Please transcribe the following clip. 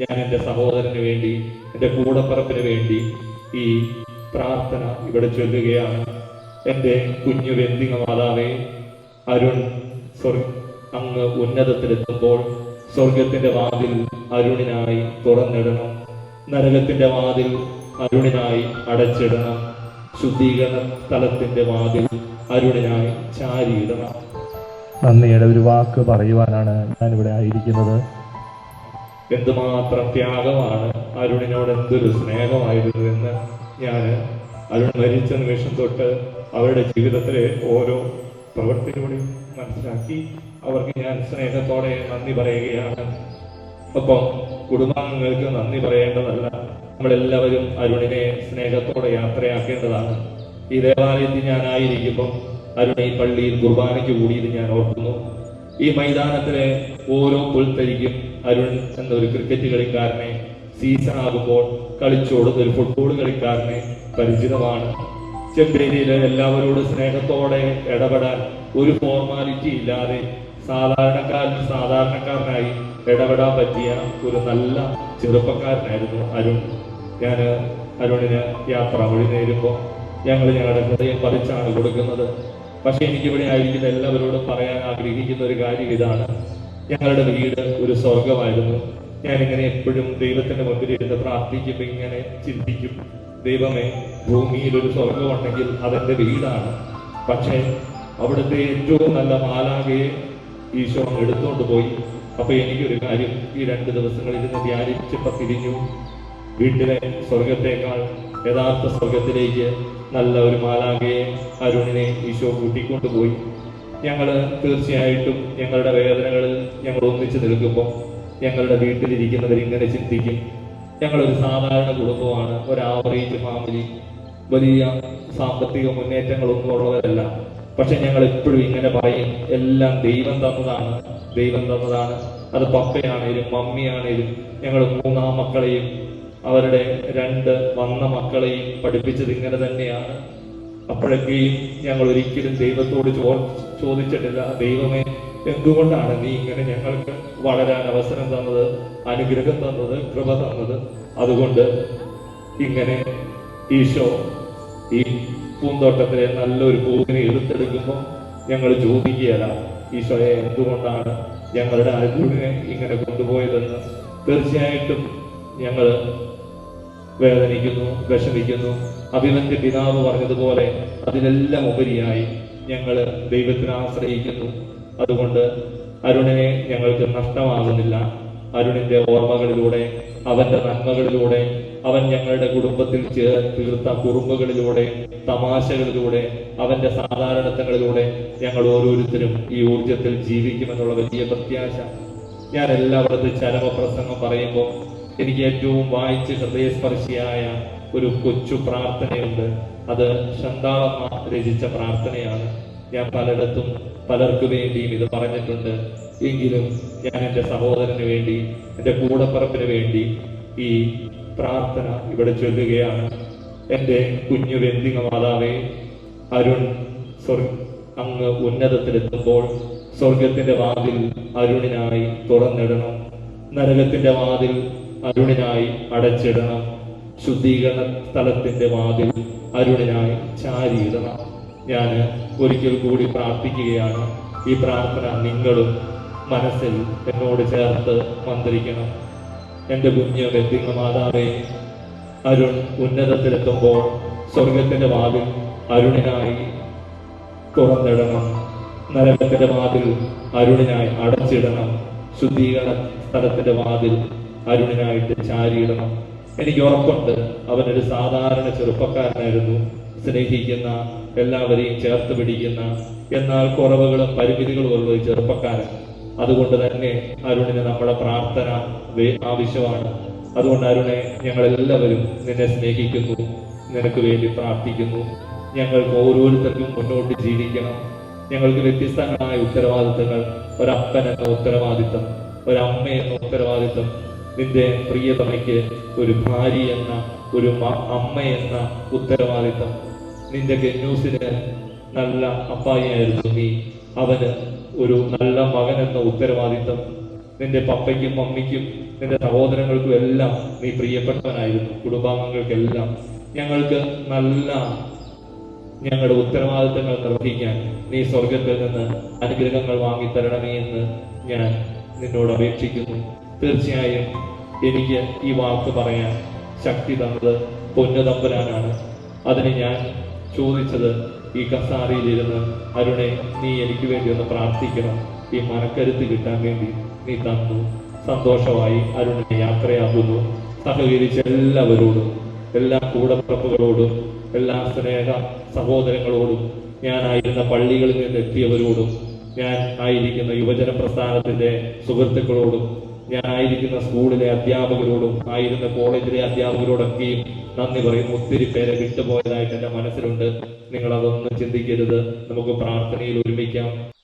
ഞാൻ എന്റെ സഹോദരന് വേണ്ടി എന്റെ കൂടപ്പറപ്പിന് വേണ്ടി ഈ പ്രാർത്ഥന ഇവിടെ ചൊല്ലുകയാണ്. എന്റെ കുഞ്ഞു വെന്തിങ്ങ മാതാവേ അരുൺ സ്വർഗ അങ്ങ് ഉന്നതത്തിലെത്തുമ്പോൾ സ്വർഗത്തിന്റെ വാതിൽ അരുണിനായി തുറന്നിടണം. നരകത്തിന്റെ വാതിൽ അരുണിനായി അടച്ചിടണം. ശുദ്ധീകരണ തലത്തിന്റെ വാതിൽ അരുണിനായി ചാരിയിടണം. നന്ദിയുടെ ഒരു വാക്ക് പറയുവാനാണ് ഞാനിവിടെ ആയിരിക്കുന്നത്. എന്തുമാത്രം ത്യാഗമാണ് അരുണിനോട് എന്തൊരു സ്നേഹമായിരുന്നു എന്ന് ഞാൻ അരുൺ മരിച്ച നിമിഷം തൊട്ട് അവരുടെ ജീവിതത്തിലെ ഓരോ പ്രവൃത്തിയിലൂടെയും മനസ്സിലാക്കി അവർക്ക് ഞാൻ സ്നേഹത്തോടെ നന്ദി പറയുകയാണ്. ഒപ്പം കുടുംബാംഗങ്ങൾക്ക് നന്ദി പറയേണ്ടതല്ല. നമ്മളെല്ലാവരും അരുണിനെ സ്നേഹത്തോടെ യാത്രയാക്കേണ്ടതാണ്. ഈ ദേവാലയത്തിൽ ഞാനായിരിക്കുമ്പോൾ അരുണി ഈ പള്ളിയിൽ കുർബാനയ്ക്ക് കൂടിയത് ഞാൻ ഓർക്കുന്നു. ഈ മൈതാനത്തിലെ ഓരോ പുൽത്തരിക്കും അരുൺ എന്നൊരു ക്രിക്കറ്റ് കളിക്കാരനെ സീസൺ ആകുമ്പോൾ കളിച്ചോടുന്ന ഒരു ഫുട്ബോൾ കളിക്കാരനെ പരിചിതമാണ്. ചെമ്പേരിയിലെ എല്ലാവരോടും സ്നേഹത്തോടെ ഇടപെടാൻ ഒരു ഫോർമാലിറ്റി ഇല്ലാതെ സാധാരണക്കാരൻ സാധാരണക്കാരനായി ഇടപെടാൻ പറ്റിയ ഒരു നല്ല ചെറുപ്പക്കാരനായിരുന്നു അരുൺ. ഞാൻ അരുണിന് യാത്ര വഴി നേരുമ്പോൾ ഞങ്ങൾ ഞങ്ങളുടെ ഹൃദയം പറിച്ചാണ് കൊടുക്കുന്നത്. പക്ഷെ എനിക്കിവിടെ ആയിരിക്കുന്ന എല്ലാവരോടും പറയാൻ ആഗ്രഹിക്കുന്ന ഒരു കാര്യം ഇതാണ്. ഞങ്ങളുടെ വീട് ഒരു സ്വർഗമായിരുന്നു ഞാനിങ്ങനെ എപ്പോഴും ദൈവത്തിന്റെ മുമ്പിൽ ഇരുന്ന് പ്രാർത്ഥിക്കുമ്പോൾ ഇങ്ങനെ ചിന്തിക്കും. ദൈവമേ ഭൂമിയിൽ ഒരു സ്വർഗമുണ്ടെങ്കിൽ അതെന്റെ വീടാണ്. പക്ഷേ അവിടുത്തെ ഏറ്റവും നല്ല മാലാകയെ ഈശോ എടുത്തുകൊണ്ട് പോയി. അപ്പൊ എനിക്കൊരു കാര്യം ഈ രണ്ട് ദിവസങ്ങളിൽ നിന്ന് ധ്യാനിച്ചപ്പോ തിരിഞ്ഞു. വീട്ടിലെ സ്വർഗത്തേക്കാൾ യഥാർത്ഥ സ്വർഗത്തിലേക്ക് നല്ല ഒരു മാലാകയെ അരുണിനെ ഈശോ കൂട്ടിക്കൊണ്ടുപോയി. ഞങ്ങൾ തീർച്ചയായിട്ടും ഞങ്ങളുടെ വേദനകളിൽ ഞങ്ങൾ ഒന്നിച്ചു നിൽക്കുമ്പോൾ ഞങ്ങളുടെ വീട്ടിലിരിക്കുന്നവർ ഇങ്ങനെ ചിന്തിക്കും. ഞങ്ങളൊരു സാധാരണ കുടുംബമാണ് ഒരു ഫാമിലി വലിയ സാമ്പത്തിക മുന്നേറ്റങ്ങളൊന്നും ഉള്ളവരല്ല. പക്ഷെ ഞങ്ങൾ എപ്പോഴും ഇങ്ങനെ പറയും എല്ലാം ദൈവം തന്നതാണ് ദൈവം തന്നതാണ്. അത് പപ്പയാണേലും മമ്മിയാണേലും ഞങ്ങൾ മൂന്നാം മക്കളെയും അവരുടെ രണ്ട് വന്ന മക്കളെയും പഠിപ്പിച്ചത് ഇങ്ങനെ തന്നെയാണ്. അപ്പോഴൊക്കെയും ഞങ്ങൾ ഒരിക്കലും ദൈവത്തോട് ചോ ചോദിച്ചിട്ടില്ല. ദൈവമേ എന്തുകൊണ്ടാണ് നീ ഇങ്ങനെ ഞങ്ങൾക്ക് വളരാൻ അവസരം തന്നത് അനുഗ്രഹം തന്നത് കൃപ തന്നത്? അതുകൊണ്ട് ഇങ്ങനെ ഈശോ ഈ പൂന്തോട്ടത്തിലെ നല്ലൊരു പൂവിനെ എടുത്തെടുക്കുമ്പോൾ ഞങ്ങൾ ചോദിക്കുകയല്ല ഈശോയെ എന്തുകൊണ്ടാണ് ഞങ്ങളുടെ അരുവിനെ ഇങ്ങനെ കൊണ്ടുപോയതെന്ന്? തീർച്ചയായിട്ടും ഞങ്ങൾ വേദനിക്കുന്നു വിഷമിക്കുന്നു. അഭിമന്യ പിതാവ് പറഞ്ഞതുപോലെ അതിനെല്ലാം ഉപരിയായി ഞങ്ങൾ ദൈവത്തിനെ ആശ്രയിക്കുന്നു. അതുകൊണ്ട് അരുണിനെ ഞങ്ങൾക്ക് നഷ്ടമാകുന്നില്ല. അരുണിന്റെ ഓർമ്മകളിലൂടെ അവന്റെ നന്മകളിലൂടെ അവൻ ഞങ്ങളുടെ കുടുംബത്തിൽ തീർത്ത കുറുമ്പുകളിലൂടെ തമാശകളിലൂടെ അവന്റെ സാധാരണത്വങ്ങളിലൂടെ ഞങ്ങൾ ഓരോരുത്തരും ഈ ഊർജത്തിൽ ജീവിക്കുമെന്നുള്ള വലിയ പ്രത്യാശ. ഞാൻ എല്ലായിടത്തും ചരമപ്രസംഗം പറയുമ്പോൾ എനിക്ക് ഏറ്റവും വായിച്ച് ഹൃദയസ്പർശിയായ ഒരു കൊച്ചു പ്രാർത്ഥനയുണ്ട്. അത് ശന്താളമ്മ രചിച്ച പ്രാർത്ഥനയാണ്. ഞാൻ പലയിടത്തും പലർക്കു വേണ്ടിയും ഇത് പറഞ്ഞിട്ടുണ്ട്. എങ്കിലും ഞാൻ എന്റെ സഹോദരന് വേണ്ടി എന്റെ കൂടപ്പറപ്പിന് വേണ്ടി ഈ പ്രാർത്ഥന ഇവിടെ ചൊല്ലുകയാണ്. എന്റെ കുഞ്ഞു വെന്തിങ്ങ മാതാവേ അരുൺ സ്വർഗ അങ്ങ് ഉന്നതത്തിലെത്തുമ്പോൾ സ്വർഗത്തിന്റെ വാതിൽ അരുണിനായി തുറന്നിടണം. നരകത്തിന്റെ വാതിൽ അരുണിനായി അടച്ചിടണം. ശുദ്ധീകരണ സ്ഥലത്തിന്റെ വാതിൽ അരുണിനായി ചാരിയിടണം. ഞാൻ ഒരിക്കൽ കൂടി പ്രാർത്ഥിക്കുകയാണ്. ഈ പ്രാർത്ഥന നിങ്ങളും മനസ്സിൽ എന്നോട് ചേർത്ത് മന്ത്രിക്കണം. എന്റെ കുഞ്ഞ് വ്യക്തിങ്ങ മാതാവേ അരുൺ ഉന്നതത്തിലെത്തുമ്പോൾ സ്വർഗത്തിന്റെ വാതിൽ അരുണിനായി തുറന്നിടണം. നരകത്തിന്റെ വാതിൽ അരുണിനായി അടച്ചിടണം. ശുദ്ധീകരണ സ്ഥലത്തിന്റെ വാതിൽ അരുണിനായിട്ട് ചാരിയിടണം. എനിക്ക് ഉറപ്പുണ്ട്. അവനൊരു സാധാരണ ചെറുപ്പക്കാരനായിരുന്നു. സ്നേഹിക്കുന്ന എല്ലാവരെയും ചേർത്ത് പിടിക്കുന്ന എന്നാൽ കുറവുകളും പരിമിതികളും ഉള്ള ഒരു ചെറുപ്പക്കാരൻ. അതുകൊണ്ട് തന്നെ അരുണിന് നമ്മുടെ പ്രാർത്ഥന ആവശ്യമാണ്. അതുകൊണ്ട് അരുണെ ഞങ്ങളെല്ലാവരും നിന്നെ സ്നേഹിക്കുന്നു. നിനക്ക് വേണ്ടി പ്രാർത്ഥിക്കുന്നു. ഞങ്ങൾക്ക് ഓരോരുത്തർക്കും മുന്നോട്ട് ജീവിക്കണം. ഞങ്ങൾക്ക് വ്യത്യസ്തങ്ങളായ ഉത്തരവാദിത്തങ്ങൾ. ഒരപ്പൻ എന്ന ഉത്തരവാദിത്തം ഒരമ്മ എന്ന ഉത്തരവാദിത്തം നിന്റെ പ്രിയതമയ്ക്ക് ഒരു ഭാര്യ എന്ന ഒരു അമ്മ എന്ന ഉത്തരവാദിത്തം. നിന്റെ ഗന്യൂസിന് നല്ല അപ്പായിയായിരുന്നു നീ. അവന് ഒരു നല്ല മകൻ എന്ന ഉത്തരവാദിത്തം. നിന്റെ പപ്പയ്ക്കും മമ്മിക്കും നിന്റെ സഹോദരങ്ങൾക്കും എല്ലാം നീ പ്രിയപ്പെട്ടവനായിരുന്നു. കുടുംബാംഗങ്ങൾക്കെല്ലാം. ഞങ്ങൾക്ക് നല്ല ഞങ്ങളുടെ ഉത്തരവാദിത്തങ്ങൾ നിർവഹിക്കാൻ നീ സ്വർഗത്തിൽ നിന്ന് അനുഗ്രഹങ്ങൾ വാങ്ങി തരണമേ എന്ന് ഞാൻ നിന്നോട് അപേക്ഷിക്കുന്നു. തീർച്ചയായും എനിക്ക് ഈ വാക്ക് പറയാൻ ശക്തി തന്നത് പൊന്നുതമ്പുരാനാണ് അതിന് ഞാൻ ചോദിച്ചത് ഈ കസാരയിലിരുന്ന് അരുണെ നീ എനിക്ക് വേണ്ടി ഒന്ന് പ്രാർത്ഥിക്കണം. ഈ മനക്കരുത്ത് കിട്ടാൻ വേണ്ടി നീ തന്നു. സന്തോഷമായി അരുണിനെ യാത്രയാകുന്നു. സഹകരിച്ച എല്ലാവരോടും എല്ലാ കൂടപ്പിറപ്പുകളോടും എല്ലാ സ്നേഹ സഹോദരങ്ങളോടും ഞാനായിരുന്ന പള്ളികളിൽ നിന്ന് എത്തിയവരോടും ഞാൻ ആയിരിക്കുന്ന യുവജന പ്രസ്ഥാനത്തിന്റെ സുഹൃത്തുക്കളോടും ഞാനായിരിക്കുന്ന സ്കൂളിലെ അധ്യാപകരോടും ആയിരുന്ന കോളേജിലെ അധ്യാപകരോടൊക്കെയും നന്ദി പറയും. ഒത്തിരി പേരെ വിട്ടുപോയതായിട്ട് എന്റെ മനസ്സിലുണ്ട്. നിങ്ങൾ അതൊന്നും ചിന്തിക്കരുത്. നമുക്ക് പ്രാർത്ഥനയിൽ ഒരുമിക്കാം.